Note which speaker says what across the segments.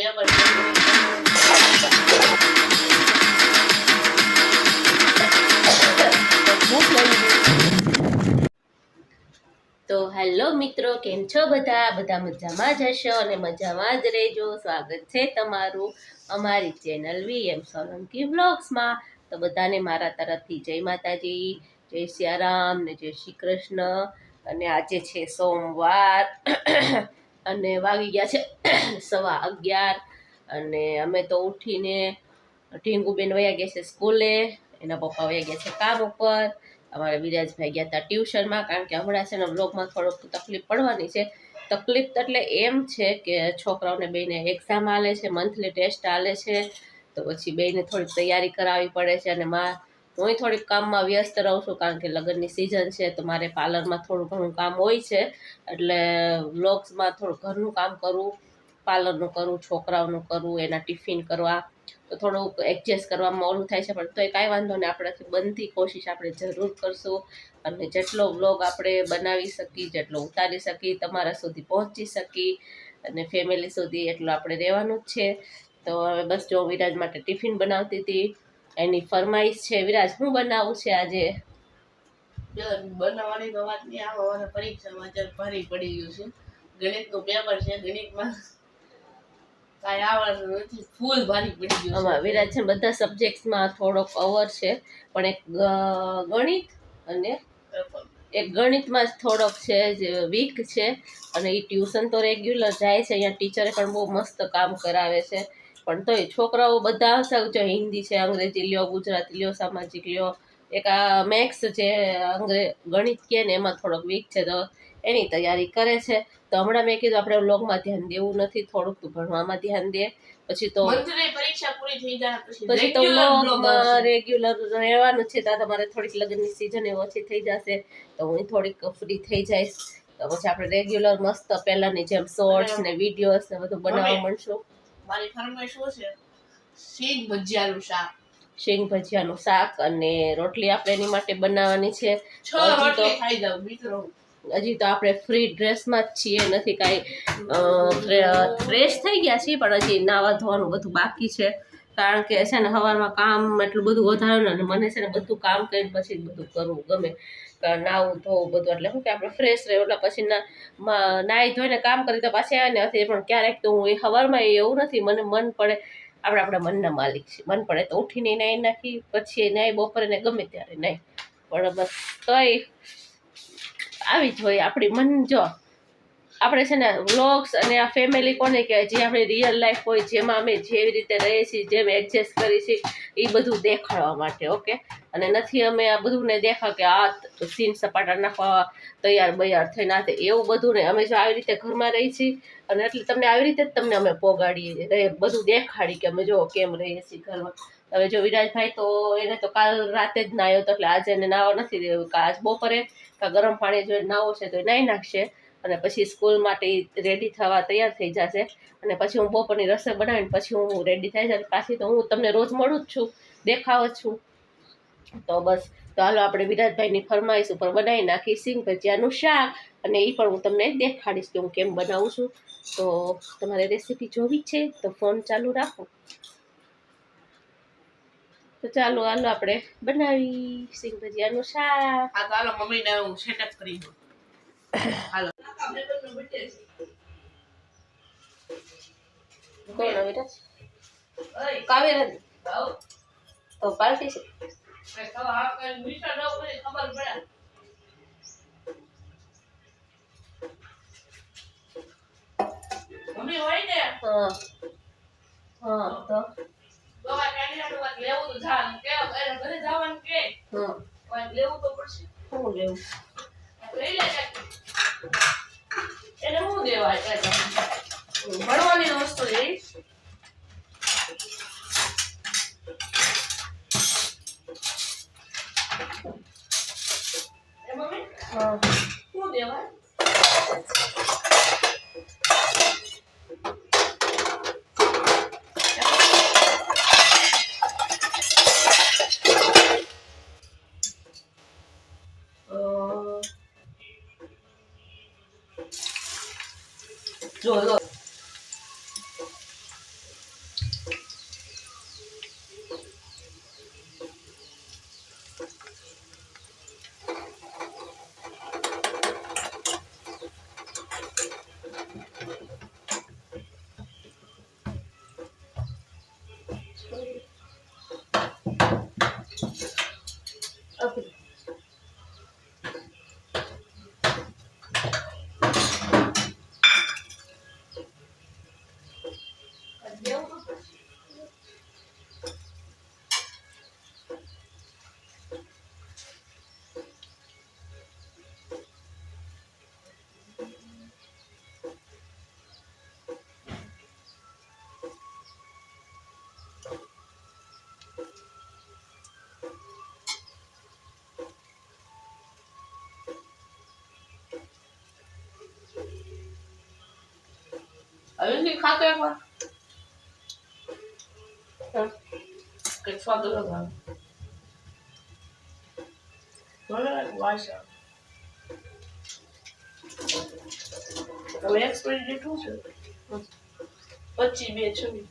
Speaker 1: તો હેલો મિત્રો, કેમ છો બધા? બધા મજામાં જ હશો અને મજામાં જ રહેજો. સ્વાગત છે તમારું અમારી ચેનલ વીએમ સોલંકી વ્લોગ્સમાં. તો બધાને મારા તરફથી જય માતાજી, જય સિયારામ ને જય શ્રી કૃષ્ણ. અને આજે છે સોમવાર. અને વાગી ગયા છે સવા અગિયાર. અને અમે તો ઉઠીને ટીંગુબેન વયા ગયા છે સ્કૂલે, એના પપ્પા વયા ગયા છે કામ ઉપર. અમારા વિરાજભાઈ ગયા હતા ટ્યુશનમાં, કારણ કે હમણાં છે ને બ્લોગમાં થોડોક તકલીફ પડવાની છે. તકલીફ એટલે એમ છે કે છોકરાઓને બેને એક્ઝામ આલે છે મંથલી ટેસ્ટ આલે છે, તો પછી બેને થોડીક તૈયારી કરાવવી પડે છે અને મા હું થોડીક કામમાં વ્યસ્ત રહું છું કારણ કે લગ્નની સિઝન છે તો મારે પાર્લરમાં થોડું ઘણું કામ હોય છે. એટલે વ્લોગ્સમાં થોડું ઘરનું કામ કરવું પાર્લરનું કરવું છોકરાઓનું કરવું એના ટિફિન કરવા, તો થોડુંક એડજસ્ટ કરવામાં ઓલું થાય છે. પણ તોય કાંઈ વાંધો નહીં, આપણાથી બનતી કોશિશ આપણે જરૂર કરશું. અને જેટલો વ્લોગ આપણે બનાવી શકીએ, જેટલો ઉતારી શકીએ, તમારા સુધી પહોંચી શકીએ અને ફેમિલી સુધી એટલું આપણે રહેવાનું જ છે. તો હવે બસ જો વિરાજ માટે ટિફિન બનાવતી હતી એની ફરમાઈશ છે વિરાજ શું બનાવવું છે આજે?
Speaker 2: બનાવવાની તો વાત નહીં અને પરીક્ષામાં અત્યારે ભારી પડી ગયું છે. ગણિતનું પેપર છે ગણિતમાં કાંઈ આવડતું નથી. ફૂલ ભારી પડી ગયું
Speaker 1: આમાં વિરાજ છે બધા સબ્જેક્ટ્સમાં થોડોક અવર છે પણ એક ગણિત અને એક ગણિતમાં જ થોડોક છે જે વીક છે. અને એ ટ્યુશન તો રેગ્યુલર જાય છે અહીંયા ટીચરે પણ બહુ મસ્ત કામ કરાવે છે. પણ તોય છોકરાઓ બધા હશે જો હિન્દી છે અંગ્રેજી લ્યો ગુજરાતી લ્યો સામાજિક લ્યો. એક આ મેથ્સ જે અંગ્રે ગણિત કહે ને એમાં થોડોક વીક છે તો એની તૈયારી કરે છે. તો હમણાં મેં કીધું આપણે વ્લોગમાં ધ્યાન દેવું નથી થોડુંક તું ભણવામાં ધ્યાન દે. પછી તો
Speaker 2: પરીક્ષા પૂરી થઈ જાય પછી
Speaker 1: તો વ્લોગમાં રેગ્યુલર રહેવાનું છે ત્યાં તમારે થોડીક લગ્નની સિઝન એ ઓછી થઈ જશે. તો હું થોડીક ફ્રી થઈ જઈશ. તો પછી આપણે રેગ્યુલર મસ્ત પહેલાની જેમ શોર્ટ્સ ને વિડીયોઝ ને બધું બનાવવા
Speaker 2: મમ્મી. મારી ફરમાઈશ શું છે? શેક ભજીયાનું શાક.
Speaker 1: શીંગ ભજીયાનું શાક અને રોટલી આપણે એની માટે બનાવવાની છે.
Speaker 2: છ
Speaker 1: હજી તો-
Speaker 2: રોટલી ખાઈ જાવ મિત્રો.
Speaker 1: હજી તો આપણે ફ્રી ડ્રેસમાં જ છીએ નથી કાંઈ ફ્રેશ થઈ ગયા છીએ પણ હજી નાવા ધોવાનું બધું બાકી છે. કારણ કે છે ને સવારમાં કામ એટલું બધું વધારે ને અને મને છે ને બધું કામ કરીને પછી બધું કરવું ગમે. નાવું ધોવું બધું. એટલે શું કે આપણે ફ્રેશ રહે એટલે પછી નાહી ધોઈને કામ કરી તો પાછી આવે ને પણ ક્યારેક તો હું એ સવારમાં એવું નથી, મને મન પડે, આપણે આપણા મનના માલિક છે મન પડે તો ઉઠીને નાહી નાખી, પછી નાહી બપોરે ને ગમે ત્યારે નાહી. પણ બસ તોય આવી જ હોય આપણી મન જો. આપણે છે ને વ્લોગ્સ અને આ ફેમિલી કોને કહેવાય, જે આપણી રિયલ લાઈફ હોય, જેમાં અમે જેવી રીતે રહીએ છીએ, જેમ એડજસ્ટ કરી છીએ એ બધું દેખાડવા માટે ઓકે અને નથી અમે આ બધું ને દેખા કે આ સીન સપાટા નાખવા તૈયાર બૈયાર થઈને આ એવું બધું ને અમે જો આવી રીતે ઘરમાં રહી છીએ, અને એટલે તમને આવી રીતે જ તમને અમે પોગાડીએ બધું દેખાડી કે અમે જો કેમ રહીએ છીએ ઘરમાં. હવે જો વિરાજભાઈ તો એને તો કાલ રાતે જ નાહ્યો તો એટલે આજે એને નાવો નથી દેવું. કે આજ બપોરે કાં ગરમ પાણી જો નાવો છે તો એ નાહી નાખશે. અને પછી સ્કૂલ માટે રેડી થવા તૈયાર થઈ જશે. અને પછી હું બપોરની રસોઈ બનાવીને પછી હું રેડી થઈ જાય પાછી તો હું તમને રોજ મળું જ છું. દેખાવ જ છું. તો બસ. તો હાલો આપણે વિરાજભાઈની ફરમાઈશ ઉપર બનાવી નાખી. સિંગ ભજીયાનું શાક. અને એ પણ હું તમને દેખાડીશ કે હું કેમ બનાવું છું. તો તમારે રેસીપી જોવી છે તો ફોન ચાલુ રાખો. તો ચાલો હાલો આપણે બનાવી. સિંગ ભજીયાનું શાક.
Speaker 2: હાલો, મમ્મીને હું સેટઅપ કરી હાલો.
Speaker 1: કોણ વિરાજ કાવેર તો. પાર્ટી છે
Speaker 2: ખબર પડે મમ્મી હોય ને
Speaker 1: હા હા તો.
Speaker 2: કાઢીને વાત લેવું તો. જા કે એને ઘરે જવાનું કે
Speaker 1: હા
Speaker 2: લેવું તો. પડશે
Speaker 1: શું લેવું
Speaker 2: લઈ લે. એને શું દેવાય? ભણવાની વસ્તુ લઈ
Speaker 1: જો જો
Speaker 2: નથી ખાતો એકવાર કંઈક સ્વાદ અલગ આવે મને વાસ આવે હવે એક્સપાયરી ડેટ શું છે પચીસ બે છવ્વીસ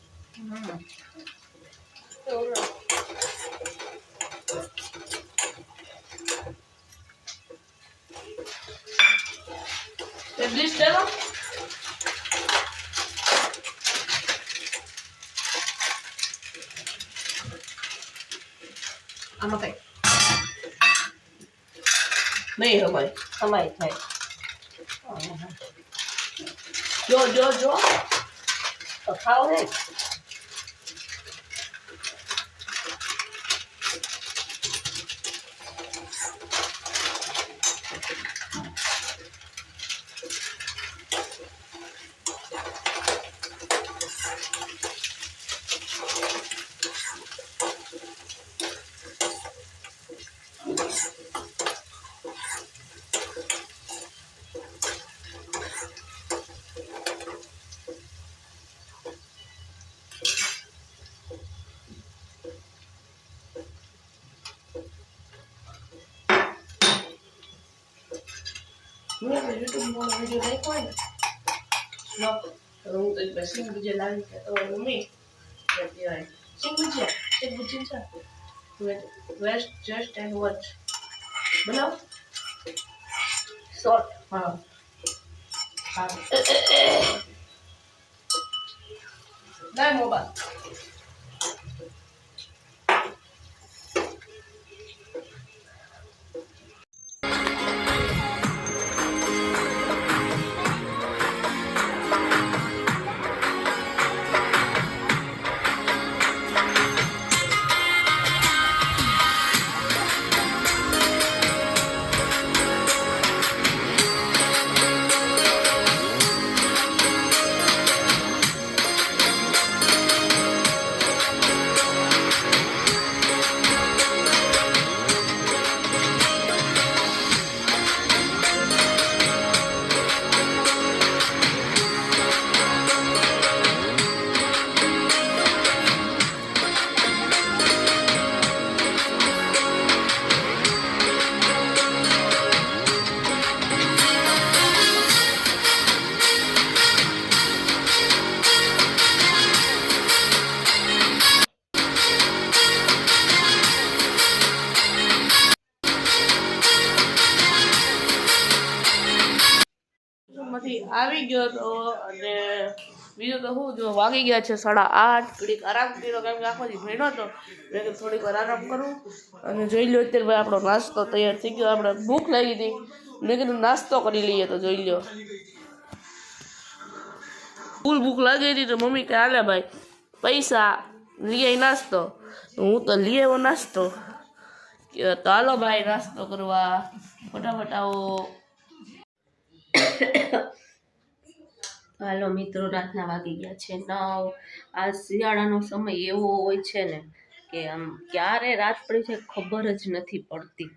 Speaker 2: બ્લીચ લેવા
Speaker 1: આમાં કઈ
Speaker 2: નહીં હમાય
Speaker 1: હમાય થાય.
Speaker 2: જો જો જો.
Speaker 1: તો ખાવ ને.
Speaker 2: આપણે યુટ્યુબમાં વીડિયો નાખ્યો હોય ને લો, તો હું તો એક સિંગ ભુજિયા લાવી છે. તો મમ્મી કહેવાય? સિંગ ભુજિયા સિંગ ભુજિયા છે વેસ્ટ જસ્ટ એન્ડ વોચ બનાવ.
Speaker 1: શોર્ટ
Speaker 2: હા. હા. લાય મોબાઈલ. ગયો તો અને બીજું તો શું જો વાગી ગયા છે સાડા આઠ. ઘડીક આરામ કર્યો કેમ કે આખો દી ભણ્યો હતો. મેં કીધું થોડીક આરામ કરું. અને જોઈ લો અત્યારે ભાઈ આપણો નાસ્તો તૈયાર થઈ ગયો. આપણે ભૂખ લાગી હતી. મેં કીધું નાસ્તો કરી લઈએ તો જોઈ લો ફૂલ ભૂખ લાગી હતી તો મમ્મી કે હાલે ભાઈ, પૈસા લઈએ નાસ્તો. હું તો લઈ એવો નાસ્તો. કે તો હાલો ભાઈ, નાસ્તો કરવા. ફટાફટ આવો.
Speaker 1: હાલો મિત્રો, રાતના વાગી ગયા છે નવ. આ શિયાળાનો સમય એવો હોય છે ને કે આમ ક્યારે રાત પડી છે ખબર જ નથી પડતી.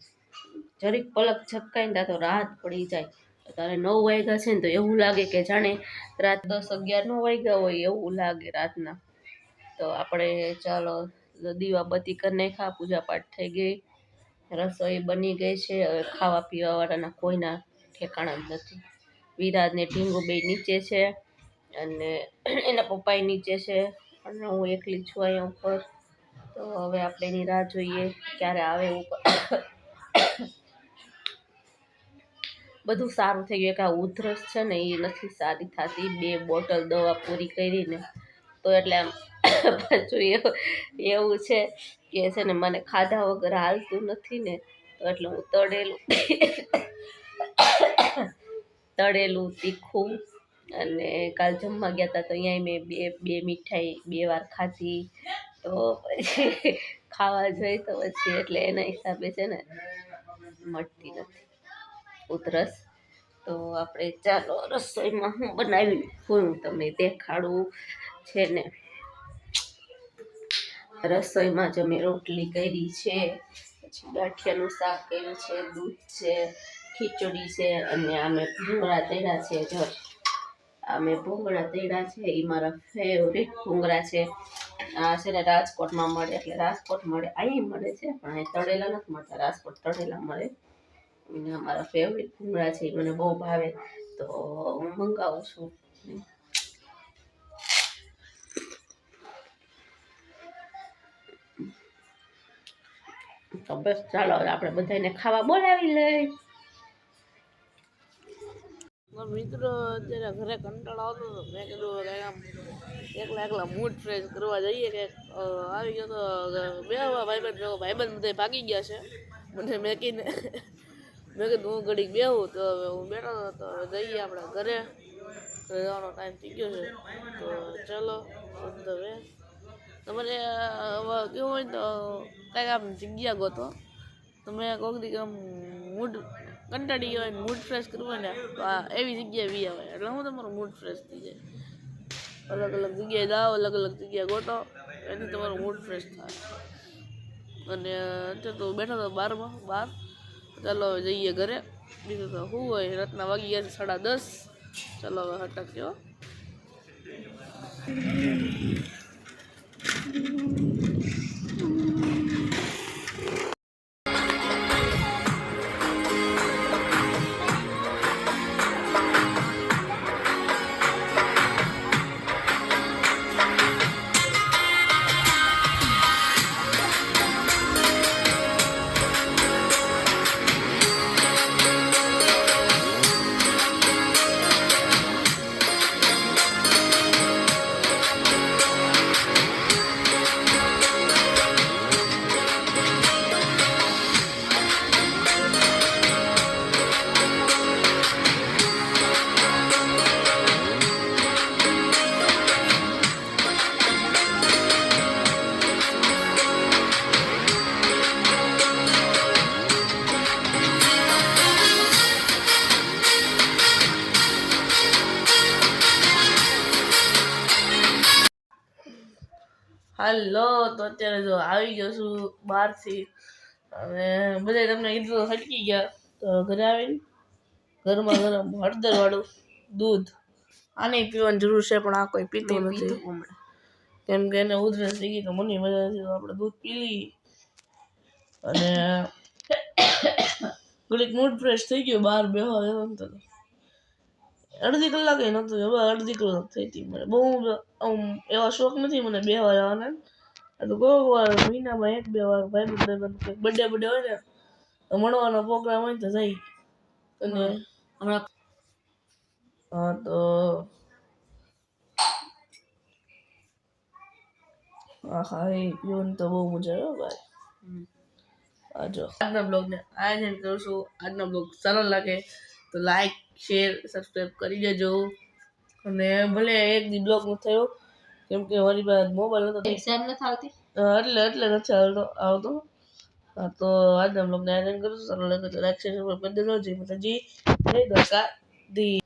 Speaker 1: જરીક પલક ઝપકાઈને ત્યાં તો રાત પડી જાય. તારે નવ વાગ્યા છે ને તો એવું લાગે કે જાણે રાત દસ અગિયાર નો વાગ્યા હોય એવું લાગે રાતના. તો આપણે ચાલો દીવા બત્તી કરી નાખ્યા, પૂજાપાઠ થઈ ગઈ. રસોઈ બની ગઈ છે. હવે ખાવા પીવાવાળાના કોઈના ઠેકાણા જ નથી. વિરાજ ઢીંગુ બે નીચે છે અને એના પપ્પાએ નીચે છે અને હું એકલી છું અહીંયા ઉપર. તો હવે આપણે એની રાહ જોઈએ ક્યારે આવે ઉપર બધું સારું થઈ ગયું. કે આ ઉધરસ છે ને એ નથી સારી થતી. બે બોટલ દવા પૂરી કરીને. તો એટલે આમ પાછું એવું છે કે છે ને મને ખાધા વગર હાલતું નથી ને તો એટલે હું તળેલું. તળેલું, તીખું અને કાલ જમવા ગયા હતા તો અહીંયા મેં બે બે મીઠાઈ બે વાર ખાધી. તો પછી ખાવા જોઈએ તો પછી એટલે એના હિસાબે છે ને મળતી નથી. ઉધરસ. તો આપણે ચાલો રસોઈમાં હું બનાવી હું તમને દેખાડું છે ને. રસોઈમાં જ અમે રોટલી કરી છે, પછી ગાંઠિયાનું શાક કર્યું છે, દૂધ છે ખીચડી છે અને અમે ભૂંગળા તળ્યા છે જો અમે ભૂંગળા તળ્યા છે એ મારા ફેવરિટ ભૂંગળા છે. આ છે ને રાજકોટમાં મળે, એટલે રાજકોટ મળે, અહીં મળે છે, પણ અહીં તળેલા નથી મળતા, રાજકોટ તળેલા મળે. અને અમારા ફેવરિટ ભૂંગળા છે એ મને બહુ ભાવે, તો હું મંગાવું છું. તો બસ ચાલો આપણે બધાને ખાવા બોલાવી લઈ.
Speaker 2: મિત્રો અત્યારે ઘરે કંટાળો આવતો હતો. મેં કીધું કે આમ એકલા એકલા મૂડ ફ્રેશ કરવા જઈએ કે આવી ગયો તો બે ભાઈબંધ ભેગો ભાઈબંધ બધા ભાગી ગયા છે. મને મેં કીને મેં કીધું, હું ઘડીક બેહું, તો હવે હું બેઠો હતો, તો જઈએ આપણે ઘરે. જવાનો ટાઈમ થઈ ગયો છે. તો ચલો હવે તમારે હવે કેવું હોય તો કાંઈક આમ જગ્યા ગોતો. તમે કોઈક આમ મૂડ કંટાળી હોય મૂડ ફ્રેશ કરવું ને આ એવી જગ્યાએ વી આવે. એટલે હું તમારું મૂડ ફ્રેશ થઈ જાય. અલગ અલગ જગ્યાએ જાઓ, અલગ અલગ જગ્યાએ ગોટો એથી તમારું મૂડ ફ્રેશ થાય. અને અત્યારે તો બેઠો હતો બારમાં, બાર. ચાલો જઈએ ઘરે. બીજું તો શું હોય? રાતના વાગી ગયા સાડા દસ. ચાલો હવે હટકજો હાલો તો અત્યારે જો આવી ગયો છું બહારથી. અને બધા તમને કીધું હટકી ગયા. તો ઘરે આવીને ગરમા ગરમ હળદર વાળું દૂધ આને પીવાની જરૂર છે પણ આ કોઈ પીતું નથી. કેમ કે એને ઉધરસ થઈ ગઈ તો મને મજા નથી તો આપણે દૂધ પી લઈએ. અને ઘડીક મૂડ ફ્રેશ થઈ ગયો બહાર બેહો એમ તો અડધી કલાકે નહોતું હવે અડધી કલાક થઈ હતી મને. બહુ આમ એવા શોખ નથી મને બેહવા જવાના આ તો કોઈક વાર મહિનામાં એક બે વાર ભાઈ બંધ બર્થડે બર્થડે હોય ને તો મળવાનો પ્રોગ્રામ હોય તો જાય. અને
Speaker 1: હમણાં
Speaker 2: હા. તો હા હા એ યોન તો બહુ મજા આવે ભાઈ. આજો આજના બ્લોગને આયોજન કરું છું. આજનો બ્લોગ સારો લાગે તો લાઈક શેર સબસ્ક્રાઈબ કરી દેજો. અને ભલે એક દી બ્લોગ ન થયો કેમ કે મારી પાસે મોબાઈલ નતો.
Speaker 1: એક્ઝામ નથી આવતી?
Speaker 2: એટલે એટલે નથી આવતો આવતો. હા તો આજના બ્લોગને આયોજન કરું સારો લાગે તો લાઈક શેર કરી દેજો. જય માતાજી. જય દ્વારકા દી